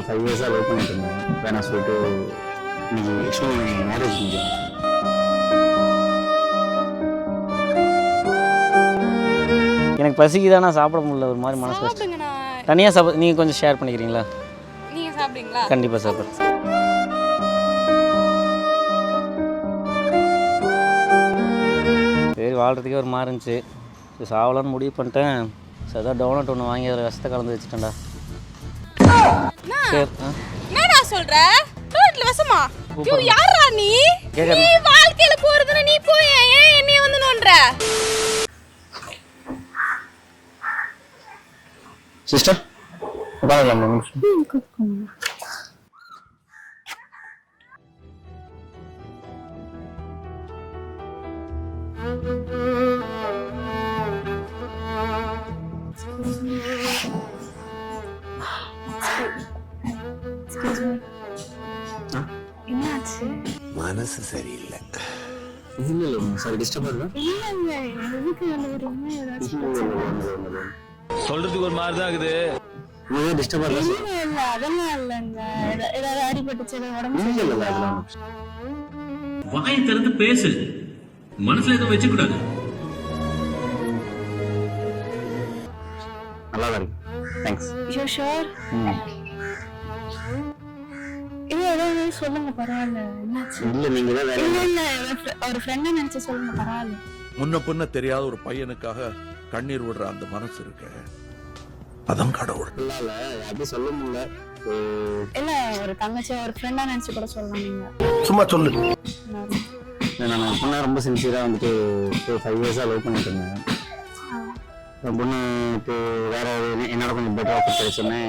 ஒரு ஃபைவ் இயர்ஸாக லவ் பண்ணிட்டு இருந்தேன். வேணாம் சொல்லிட்டு இன்னைக்கு ஆக்சுவலி மேரேஜ் முடியும் எனக்கு பசிக்குதா நான் சாப்பிட முடியல ஒரு மாதிரி மனசு கஷ்டம் தனியாக சாப்பிட நீங்கள் கொஞ்சம் ஷேர் பண்ணிக்கிறீங்களா? நீங்க சாப்பிடுங்களா கண்டிப்பாக சாப்பிட்றேன். சரி வாழ்கிறதுக்கே ஒரு மாதிரி இருந்துச்சு. சாவலான்னு முடிவு பண்ணிட்டேன். சரி அதான் டோனட் ஒன்று வாங்கி அதில் விஷத்தை கலந்து வச்சுட்டேன்டா. என்னடா சொல்ற? ரோட்ல வசமா ஐயோ யாரா நீ. நீ வாழ்க்கையில போறதுன்னு நீ போய் ஏன் என்னைய வந்து நோன்ற சிஸ்டர் உட்காந்துக்கலாம் என்னாச்சு? மனசு சரியில்லை. இல்லை இல்லை சாரி டிஸ்டர்ப் பண்ணுறேன் இல்லங்க எதுக்கு வந்துடுறீங்க ஏதாச்சும் சொல்றதுக்கு ஒரு மாதிரி தான் இருக்குது. நீங்கள் டிஸ்டர்ப் பண்ணல இல்ல இல்ல அதெல்லாம் இல்லைங்க. ஏதா- ஏதாவது அடிபட்டுச்சு உடம்பு இல்லை இல்லை சரியில்லையா? அதெல்லாம் வாயை திறந்து பேசு. மனசுல எதுவும் வச்சுக்கூடாது. நல்லா தான் இருக்கு. Thanks You sure? ஏதாவது சொல்லுங்க பரவாயில்ல. என்னாச்சு? இல்லை நீங்கள் தான் வேற இல்ல இல்ல ஒரு ஃப்ரெண்டை நினைச்சு சொல்லுங்க பரவாயில்ல. முன்ன பின்ன தெரியாத ஒரு பையனுக்காக கண்ணீர் விடுற அந்த மனசு இருக்கு. அதான் கடவுள். இல்லை இல்லை அப்படி சொல்ல முடியல. இல்ல ஒரு தங்கச்சி ஒரு ஃப்ரெண்டா நினைச்சு கூட சொல்லலாம் நீங்க. சும்மா சொல்லு. நான் பொண்ணை ரொம்ப சின்சியராக வந்துட்டு ஒரு ஃபைவ் இயர்ஸாக லவ் பண்ணிட்டு இருந்தேன். அந்த பொண்ணுக்கு வேற என்னோட கொஞ்சம் பெட்டர் ஆஃபர் கிடைச்சோன்னே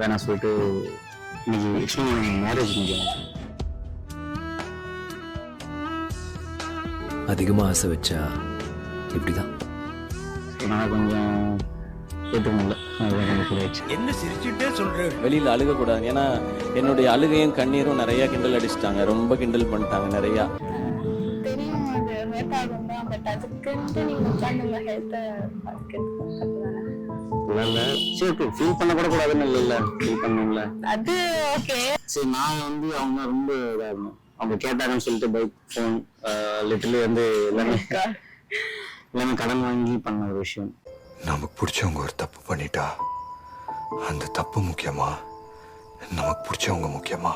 வேணாம் சொல்லிட்டு இன்னைக்கு ஆக்சுவலி மேரேஜ் முடியும் அதிகமா ஆசை வச்சா இப்படிதான். அதனால் கொஞ்சம் ஏற்றுக்க முடியல அதுதான் கொஞ்சம் என்ன சிரிச்சுட்டே சொல்றேன் வெளியில் அழுகக்கூடாது. ஏன்னா என்னுடைய அழுகையும் கண்ணீரும் நிறைய கிண்டல் அடிச்சிட்டாங்க. ரொம்ப கிண்டல் பண்ணிட்டாங்க நிறையா. அதுக்குன்ட்டு நீங்க உட்காந்து உங்க ஹெல்த்தை பார்த்துக்கிறது தப்பு தானே இல்லை இல்லை. சரி ஓகே ஃபீல் பண்ண கூட கூடாதுன்னு இல்லை இல்லை ஃபீல் பண்ணுங்கள அது ஓகே சரி நான் வந்து அவங்க ரொம்ப இருந்தோம் அவங்க கேட்டாங்கன்னு சொல்லிட்டு பைக் ஃபோன் லிட்டர்லி வந்து எல்லாமே எல்லாமே கடன் வாங்கி பண்ண ஒரு விஷயம். நமக்கு பிடிச்சவங்க ஒரு தப்பு பண்ணிட்டா அந்த தப்பு முக்கியமா? நமக்கு பிடிச்சவங்க முக்கியமா?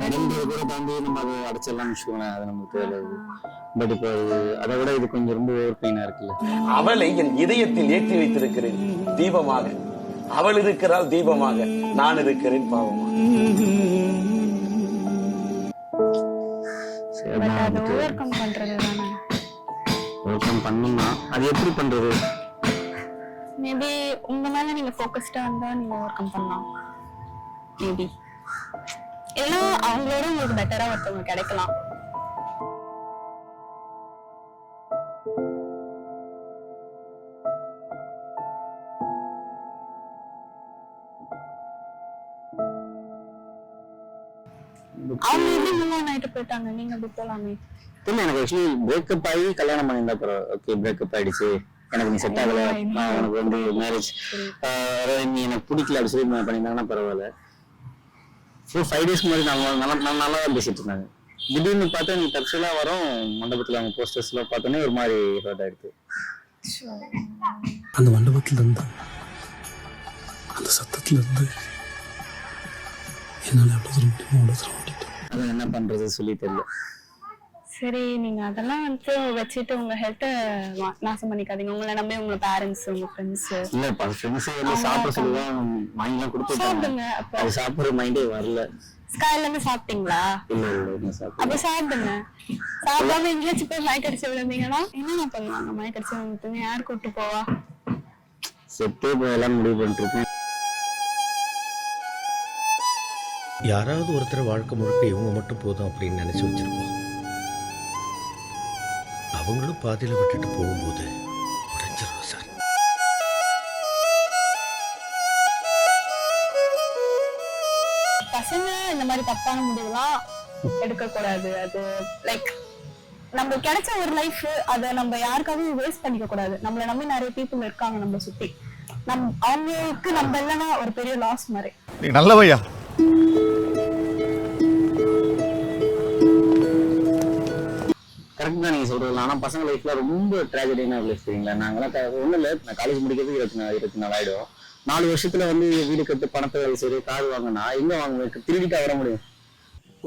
கடன்றது கூட தாண்டி நம்ம அதை அடைச்சிடலாம்னு வச்சுக்கோங்களேன். அது நமக்கு பட் இப்போ அது விட இது கொஞ்சம் ரொம்ப ஓவர் பெயினாக இருக்குல்ல. அவளை என் இதயத்தில் ஏற்றி வைத்திருக்கிறேன். தீபமாக. அவள் இருக்கிறாள் தீபமாக. நான் இருக்கிறேன் பாவமாக. சரி பட் அதான் அதை வந்துட்டு ஓவர் கம் பண்றது தானே. ஓப்பன் பண்ணணும்னா அது எப்படி பண்றது? மேபி உங்க மேல நீங்க ஃபோக்கஸ்டா இருந்தா நீங்க ஓவர் கம் பண்ணலாம். மேபி இல்லைன்னா அவங்களோட உங்களுக்கு பெட்டரா ஒருத்தவங்க கிடைக்கலாம். அவங்க எப்படி மூவ் ஆன் ஆயிட்டு போயிட்டாங்க? நீங்க அப்படி போலாமே. இல்லை எனக்கு ஆக்சுவலி பிரேக்கப் ஆகி கல்யாணம் பண்ணியிருந்தா பரவாயில்ல ஓகே பிரேக்கப் ஆயிடுச்சு. எனக்கு நீ செட் ஆகல. நான் உனக்கு வந்து மேரேஜ் நீ எனக்கு பிடிக்கல அப்படி சொல்லி பண்ணியிருந்தாங்கன்னா பரவாயில்ல. ஃபோர் ஃபைவ் டேஸ்க்கு முன்னாடி நல்லா நல்லா நல்லா நல்லா தான் பேசிட்டு இருந்தாங்க. திடீர்னு பார்த்தா நீ தற்செயலாக வரும். மண்டபத்தில் அவங்க போஸ்டர்ஸ்லாம் பார்த்தோன்னே ஒரு மாதிரி ஹர்ட் ஆயிடுது அந்த மண்டபத்துல இருந்து அந்த சத்தத்துல இருந்து என்னால் எவ்வளோ தூரம் முடியுமோ அவ்வளோ தூரம் ஓடிட்டேன் அதான் என்ன பண்றது சொல்லி தெரியல. சரி நீங்க அதெல்லாம் வந்து வச்சுட்டு உங்க ஹெல்த்தை நாசம் பண்ணிக்காதீங்க. உங்களை நம்பி உங்க பேரண்ட்ஸ் உங்க ஃப்ரெண்ட்ஸ் இல்ல ஃப்ரெண்ட்ஸ் வந்து சாப்பிட சொல்லி தான் வாங்கிலாம் கொடுத்துட்டாங்க சாப்பிடுங்க அப்ப. அது சாப்பிட்ற மைண்டே வரல. ஸ்கைல இருந்து சாப்பிட்டீங்களா? இல்ல இல்ல அப்ப சாப்பிடுங்க. சாப்பிடாம எங்கேயாச்சும் போய் மயக்கடிச்சு விழுந்தீங்கன்னா என்னென்ன பண்ணுவாங்க? மயக்கடிச்சு விழுந்துட்டு யார் கூட்டு போவா? செத்தே போயெல்லாம் முடிவு பண்ணிட்டு இருக்கேன் யாராவது ஒருத்தர் வாழ்க்கை முழுக்க இவங்க மட்டும் போதும் அப்படின்னு நினைச்சு வச்சிருப்போம். அவங்களும் பாதியில விட்டுட்டு போகும்போது உடைஞ்சிருவோம் சார். பசங்க இந்த மாதிரி தப்பான முடிவுலாம் எடுக்க கூடாது. அது லைக் நம்ம கிடைச்ச ஒரு லைஃப் அதை நம்ம யாருக்காகவும் வேஸ்ட் பண்ணிக்க கூடாது. நம்மளை நம்பி நிறைய பீப்புள் இருக்காங்க நம்ம சுத்தி. நம் அவங்களுக்கு நம்ம இல்லைன்னா ஒரு பெரிய லாஸ் மாதிரி. நீ நல்லவையா? கரெக்ட் தான் நீங்க சொல்றது ஆனா பசங்க லைஃப்ல ரொம்ப ட்ராஜடியான லைஃப் தெரியுங்களா? நாங்களாம் ஒண்ணும் இல்ல. நான் காலேஜ் முடிக்கிறதுக்கு இருபத்தி நாலு இருபத்தி நாலு ஆயிடும். நாலு வருஷத்துல வந்து வீடு கட்டு பணத்தை வேலை சரி கார் வாங்கினா எங்க வாங்க திருடிட்டா வர முடியும்.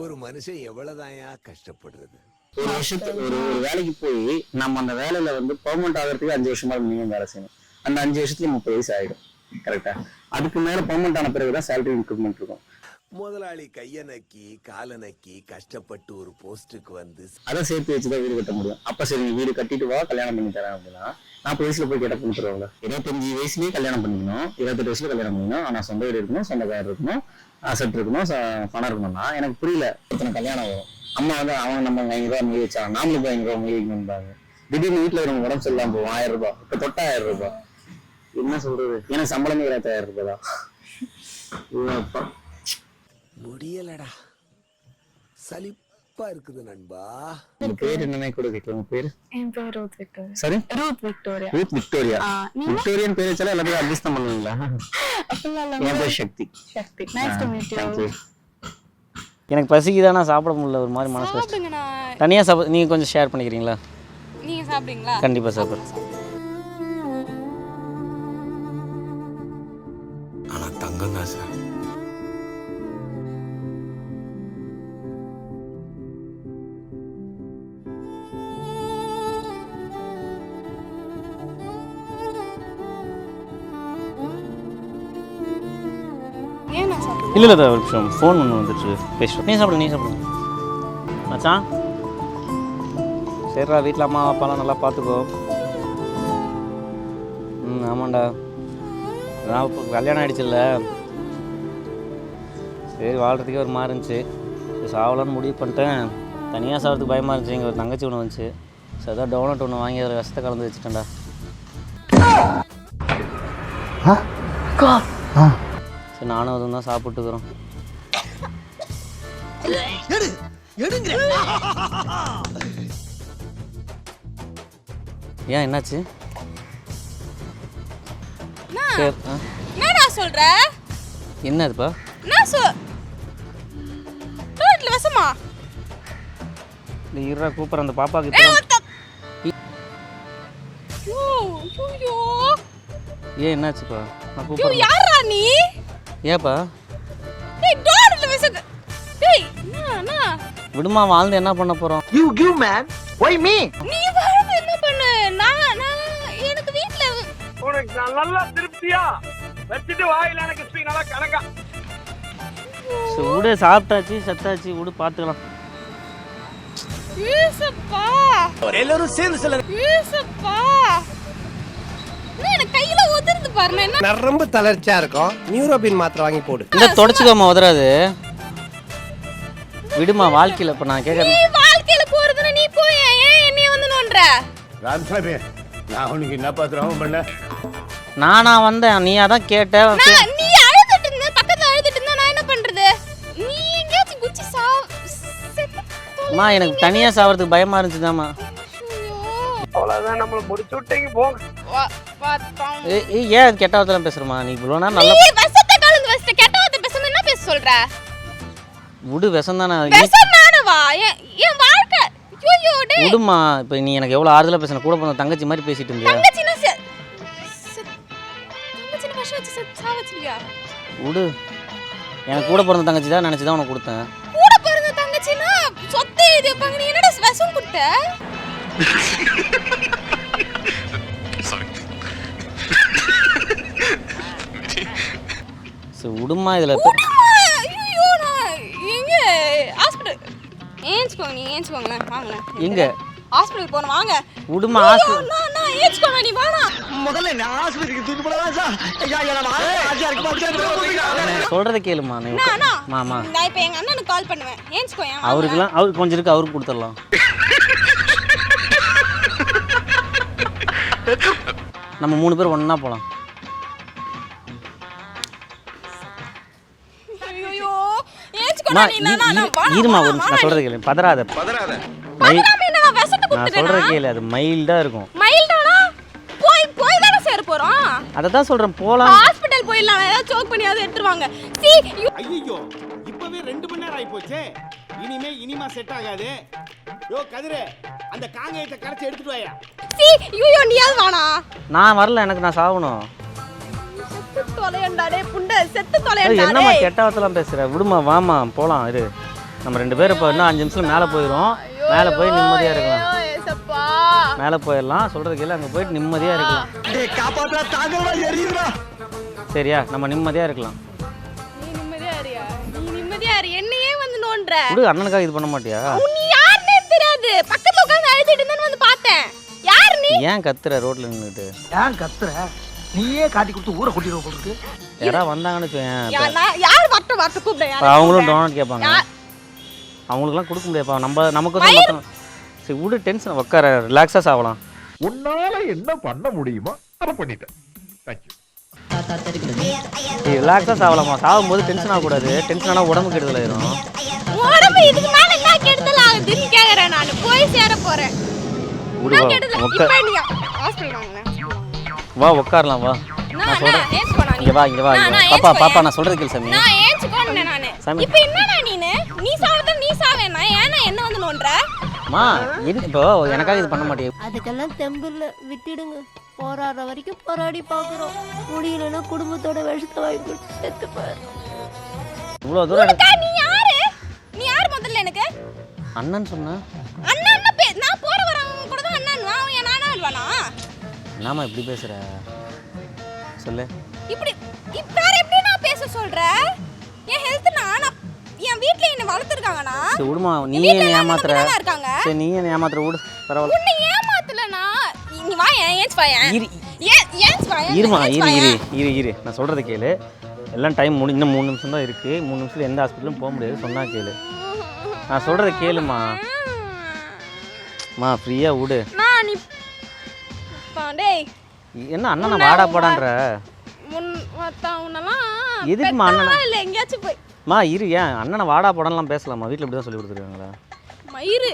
ஒரு மனுஷன் எவ்வளவுதாயா கஷ்டப்படுறது? ஒரு வருஷத்துக்கு ஒரு ஒரு வேலைக்கு போய் நம்ம அந்த வேலையில வந்து பெர்மனெண்ட் ஆகிறதுக்கு அஞ்சு வருஷமா மினிமம் வேலை செய்யணும். அந்த அஞ்சு வருஷத்துல முப்பது வயசு ஆயிடும். கரெக்டா அதுக்கு மேல பெர்மனெண்ட் ஆன பிறகுதான் சேலரி இன்க்ரிமெண்ட் இருக்கும். முதலாளி கைய நக்கி கால நக்கி கஷ்டப்பட்டு ஒரு போஸ்டுக்கு வந்து அதை சேர்த்து வச்சுதான் வீடு கட்ட முடியும். அப்ப சரி நீ வீடு கட்டிட்டு வா கல்யாணம் பண்ணி தரேன் அப்படின்னா நாற்பது வயசுல போய் கேட்ட பண்ணி தருவாங்க இருபத்தஞ்சு வயசுலயே கல்யாணம் பண்ணிக்கணும். இருபத்தெட்டு வயசுல கல்யாணம் பண்ணிக்கணும். ஆனா சொந்த வீடு இருக்கணும் சொந்த கார் இருக்கணும் அசட் இருக்கணும் ச- பணம் இருக்கணும்னா எனக்கு புரியல. ஒருத்தனை கல்யாணம் வரும் அம்மா வந்து அவன் நம்ம ஐநூறு ரூபா மொழி வச்சாங்க நாமளும் போய் ஐநூறு ரூபா மொழி வைக்கணும்பாங்க. திடீர்னு வீட்டுல ஒரு உடம்பு சரியில்லாம போவோம் ஆயிரம் ரூபாய். இப்ப தொட்டா ஆயிரம் ரூபாய். என்ன சொல்றது? எனக்கு சம்பளமே இருபத்தாயிரம் ரூபாய் தான். அப்பா. முடியலடா. சலிப்பா இருக்குது நண்பா. உங்க பேர் என்னன்னே கூட கேட்கல உங்க பேரு? என் பேர் ரூத் விக்டோரியா. சரி. Ruth Victoria. Ruth Victoria. ஆ, நீங்க? விக்டோரியன் பேர் வச்சாலும் எல்லாத்தையும் அட்ஜஸ்ட் பண்ணுவீங்களா? என் பேர் Shakti. Shakti. Nice to meet thank you you எனக்கு பசிக்குதானா சாப்பிட முடியல ஒரு மாதிரி மனசு கஷ்டம் தனியாக சாப்பிட நீங்கள் கொஞ்சம் ஷேர் பண்ணிக்கிறீங்களா? நீங்க சாப்பிடுங்களா கண்டிப்பாக சாப்பிட்றேன். ஆனா தங்கம் தான் சார். இல்லை இல்லை ஒரு நிமிஷம். ஃபோன் ஒன்று வந்துட்டு பேசுகிறோம் நீ சாப்பிடு நீ சாப்பிடு. மச்சான். சரிடா வீட்டில் அம்மா அப்பாலாம் நல்லா பார்த்துக்கோ ம் ஆமாண்டா. நான் இப்போ கல்யாணம் ஆயிடுச்சுல்ல. சரி வாழ்கிறதுக்கே ஒரு மாதிரி இருந்துச்சு. சாவலான்னு முடிவு பண்ணிட்டேன். தனியாக சாப்பிட்றதுக்கு பயமாக இருந்துச்சு. எங்கள் ஒரு தங்கச்சி ஒன்று வந்துச்சு. சரி அதான் டோனட் ஒன்று வாங்கி அதில் விஷத்தை கலந்து வச்சுட்டேன்டா. சரி நானும் அதுவும் தான் சாப்பிட்டுக்கிறோம். ஏன் என்னாச்சு? சரி ஆ. என்னடா சொல்ற? என்னதுப்பா நான் சொ ரோட்ல வசமா இந்த இருடா கூப்பிட்ற அந்த பாப்பாக்கு இப்போ ஐயோ ஐயோ. ஏன் என்னாச்சுப்பா? நான் ஐயோ கூப்பிட்றேன். யாரா நீ? ஏப்பா டேய் ரோட்ல வச டேய் என்ன என்ன விடுமா வாழ்ந்து என்ன பண்ண போகிறோம் நீ வாழ்ந்து என்ன பண்ணு? நான் நான் எனக்கு வீட்ல உனக்கு நல்லா திருப்தியா? வச்சுட்டு வாயில எனக்கு நல்லா கணக்கா சரி விடு சாப்பிட்டாச்சு செத்தாச்சு விடு பார்த்துக்கலாம் ஏசப்பா. எல்லாரும் சேர்ந்து சொல்ல ஏசப்பா. உதிர்ந்து பாருங்க என்ன? நரம்பு தளர்ச்சியா இருக்கும். நியூரோபின் மாத்திரை வாங்கி போடு. இந்த தொடச்சிக்கோமா உதறாது. விடுமா வாழ்க்கையில் இப்போ நான் நீ கேட்குறேன் வாழ்க்கையில போறதுன்னா நீ போய் ஏன் என்னைய வந்து நோன்ற ராமசாமி நான் உனக்கு என்னப்பா திரவம் பண்ண? நானா வந்தேன் நீ அதான் கேட்ட கே- நான் நீ அழுதுட்டு இருந்த பக்கத்துல அழுதுட்டு இருந்தா நான் என்ன பண்றது? நீ எங்கேயாச்சும் குச்சி சா செத்து தொலை. அம்மா எனக்கு தனியாக சாவறதுக்கு பயமாக இருந்துச்சுதாம்மா. ஐயோ. அவ்வளவுதான் நம்மள முடிச்சு விட்டீங்க போங்க. வா- ஏய், ஏன் கெட்ட வார்த்தைலாம் பேசுகிறமா நீ இவ்வளோ நேரம் நல்லா விஷத்தை கலந்து வச்சிட்ட கெட்ட வார்த்தை பேசாம என்ன பேச சொல்ற? விடு விஷம் தானே. விஷம் நானவா என் வாழ்க்கை. ஐயோ டேய். விடுமா இப்போ நீ எனக்கு எவ்வளோ ஆறுதலாக பேசின? கூட பிறந்த தங்கச்சி மாதிரி பேசிட்டு இருந்தியா? தங்கச்சினா தங்கச்சினா விஷம் வச்சு விடு. எனக்கு கூட பிறந்த தங்கச்சி தான் நினச்சி தான் உனக்கு கொடுத்தேன். கூட பிறந்த தங்கச்சினா சொத்து எழுதி வைப்பாங்க. நீ என்னடா விஷம் கொடுத்த? சரி விடுமா இதில் எங்க? ஹாஸ்பிடல் ஏஞ்சுக்கோங்க நீ ஏஞ்சுக்கோங்களேன் வாங்களேன் எங்க? ஹாஸ்பிடல் போகணும். வாங்க. விடுமா ஹாஸ்பிட்டல் ஏஞ்சுக்கோங்க நீ வாடா. முதல்ல நான் ஆஸ்பத்திரிக்கு தூக்கி போடலாம் சார்? ஐயா ஐயா நான் கேளுமா நீ. மாமா. இப்போ எங்க அண்ணனுக்கு கால் பண்ணுவேன். ஏஞ்சுக்கோ அவருக்குலாம் அவருக்கு கொஞ்சம் இருக்கு அவருக்கு கொடுத்துடலாம். நம்ம மூணு பேர் ஒண்ணா போகலாம் இருமா வாடா, ஒரு நான் வாடா. சொல்றது கேளு. பதறாத. என்ன நான் சொல்றது கேளு அது மைல்டா இருக்கும். மைல்டானா போய் போய் தானே சார் போறோம். அதை தான் சொல்கிறேன் போகலாம் ஹாஸ்பிடல் போயிடலாம் ஏதாவது சோக் பண்ணியாவது எடுத்துருவாங்க. சி ஐயோ இப்பவே ரெண்டு மணி நேரம் ஆகி போச்சே இனிமே இனிமா செட் ஆகாது. யோ கதிரு அந்த காங்கயத்தை கரைச்சி எடுத்துட்டு வாயா. சி ஐயோ நீயாவது வானா நான் வரல எனக்கு நான் சாகணும். செத்து புண்டை செத்து என்னம்மா கெட்ட வார்த்தைலாம் பேசுகிற விடுமா வாமா போகலாம் இரு. நம்ம ரெண்டு பேரும் இப்போ இன்னும் அஞ்சு நிமிஷம் மேலே போயிடும் மேலே போய் நிம்மதியாக இருக்கலாம். ஏசப்பா. மேலே போயிடலாம் சொல்கிறது கேளு அங்கே போயிட்டு நிம்மதியாக இருக்கலாம். காப்பாத்தா தாங்கடா எரியுதுடா. சரியா நம்ம நிம்மதியாக இருக்கலாம். நீ நிம்மதியா இருயா நீ நிம்மதியா இரு என்னையே வந்து நோன்ற விடு அண்ணனுக்காக இது பண்ண மாட்டியா? நீ யாருன்னே தெரியாது. பக்கத்துல உட்கார்ந்து அழுத்திட்டு இருந்தேன்னு வந்து பார்த்தேன். யார் நீ? ஏன் கத்துற ரோட்டில் நின்றுட்டு ஏன் கத்துற? நீயே காட்டி கொடுத்து ஊரை கூட்டிடுவோம் போட்டுருக்கு யாராவது வந்தாங்கன்னு யார் வரட்ட வரட்ட அவங்களும் டோனட் கேட்பாங்க? அவங்களுக்குலாம் கொடுக்க முடியாதுப்பா. நம்ம நமக்கு சரி விடு டென்ஷன் உட்கார ரிலாக்ஸாக சாவலாம். உன்னால என்ன பண்ண முடியுமோ அதை பண்ணிட்டேன். தேங்க்யூ ரிலாக்ஸாக சாவலாமா? சாகும்போது டென்ஷன் ஆகக்கூடாது. டென்ஷன் ஆனால் உடம்பு கெடுதல் ஆயிரும். உடம்பு இதுக்கு மேல என்ன கெடுதல் ஆகுதுன்னு கேக்குறேன் நான். போய் சேர போறேன். விடு என்ன வா உட்காரலாம் வா. நான் நான் இங்கே வா இங்கே வா இங்க. பாப்பா பாப்பா நான் சொல்கிறது கேள் சாமி. நான் ஏஞ்சுக்கோன்னு நானு. சாமி. இப்போ என்னடா நீனு? நீ சாவத நீ சாவேனா ஏன்னா என்ன வந்து நோன்ற மா என்ன இப்போ எனக்காக இது பண்ண மாட்டேன் அதுக்கெல்லாம் தெம்பில்ல விட்டுடுங்க. போராடுற வரைக்கும் போராடி பார்க்குறோம். முடியலன்னா குடும்பத்தோட விஷத்தை வாங்கி கொடுத்து செத்து போயிரு. இவ்வளோ தூரம் நீ யாரு? நீ யாரு முதல்ல எனக்கு? அண்ணன் சொன்னேன் அண்ணா என்னம்மா இப்படி பேசுகிற சொல்லு. இப்படி இப்ப வேற எப்படி நான் பேச சொல்ற? என் ஹெல்த் நான் என் வீட்ல என்ன வளர்த்துருக்காங்கண்ணா. சரி விடுமா நீ என்ன ஏமாத்துற? சரி நீ என்ன ஏமாத்துற விடு பரவாயில்ல. உன்னை ஏமாத்தலனா நீ வா ஏன் ஏன் இரு. இருமா இரு இரு? இரு இரு. நான் சொல்கிறத கேளு. எல்லாம் டைம் முடி இன்னும் மூணு நிமிஷம் தான் இருக்குது மூணு நிமிஷத்தில் எந்த ஹாஸ்பிட்டலும் போக முடியாது. சொன்னா கேளு. நான் சொல்கிறத கேளுமா. மா. ஃப்ரீயாக விடு. பா, டேய் என்ன அண்ணனை வாடா போடான்ற? முன் மத்த உன்னெல்லாம் எதுக்கும்மா அண்ணனை? இல்ல எங்கேயாச்சும் போய். மா இரு ஏன் அண்ணனை வாடா போடான்லாம் பேசலாமா? வீட்டில் இப்படி தான் சொல்லி கொடுத்துருக்காங்களா? மயிறு.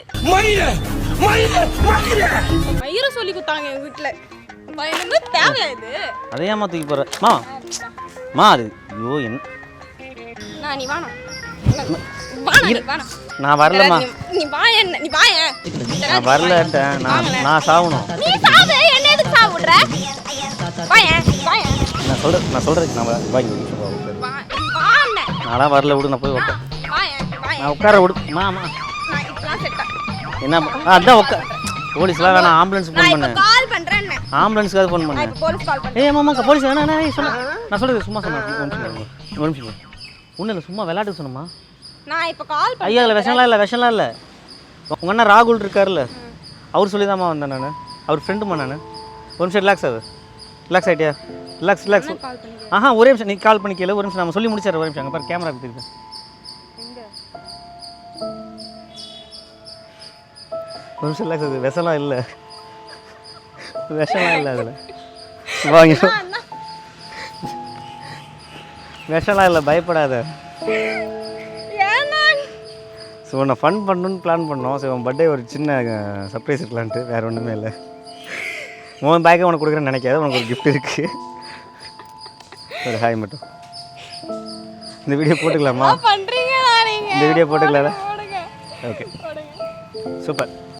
மயிறு சொல்லி கொடுத்தாங்க எங்க வீட்ல. பயந்து தேவையா இது? அதை ஏமா தூக்கி போகிற மா மா அது ஐயோ என்ன நான் நீ வாணா நான் வரலம்மா. நீ- வா என்ன நீ வா ஏன் நான் வரலன்ட்டேன். நான் நான் சாகணும் நீ சாவு என்ன நான் சொல்கிறேன் நான் சொல்கிறதுக்கு நான் வாங்கி. நான்லாம் வரல விடு நான் போய் உட்கார். நான் உட்கார விடு. மா மா. நான் இப்பலாம் செட் என்ன அதான் உட்கா போலீஸ்லாம் வேணாம் ஆம்புலன்ஸ் நான் ஃபோன் பண்ணு. கால் பண்றேன் ஆம்புலன்ஸ்க்காக ஃபோன் நான் பண்ணு போலீஸ் கால் ஏய் மாமா போலீஸ் வேணா ஏய், சொல்லு நான் சொல்றது சும்மா சொன்னேன் ஒரு நிமிஷம். ஒரு நிமிஷம். இல்லை சும்மா விளையாட்டு சொன்னமா நான் இப்ப கால் ஐயா இல்லை விஷம்லாம் இல்லை விஷம்லாம் இல்லை. உங்கள் அண்ணன் ராகுல் இருக்கார்ல அவர் சொல்லி வந்தேன் நான். அவர் ஃப்ரெண்டுமா நான். ஒரு நிமிஷம் ரிலாக்ஸ் ஆகுது ரிலாக்ஸ் ஆகிட்டியா ரிலாக்ஸ் ரிலாக்ஸ் ஆஹா ஒரே நிமிஷம் நீ கால் பண்ணி கேளு ஒரு நிமிஷம் நம்ம சொல்லி முடிச்சாரு ஒரு நிமிஷம். அங்கே பாரு கேமரா எப்படி இருக்கு ஒரு நிமிஷம் ரிலாக்ஸ் ஆகுது விஷம்லாம் இல்லை. விஷம்லாம் இல்லை அதில். வாங்க. விஷம்லாம் இல்லை பயப்படாத. ஸோ நான் ஃபன் பண்ணணும்னு பிளான் பண்ணோம். ஸோ உன் பர்த்டே ஒரு சின்ன சர்ப்ரைஸ் இருக்கலான்ட்டு. வேறு ஒன்றுமே இல்லை. உன் பேக்கை உனக்கு கொடுக்குறேன்னு நினைக்காத உனக்கு ஒரு gift இருக்குது ஒரு ஹாய் மட்டும். இந்த வீடியோ போட்டுக்கலாமா? இந்த வீடியோ போட்டுக்கலாம்ல? Okay super.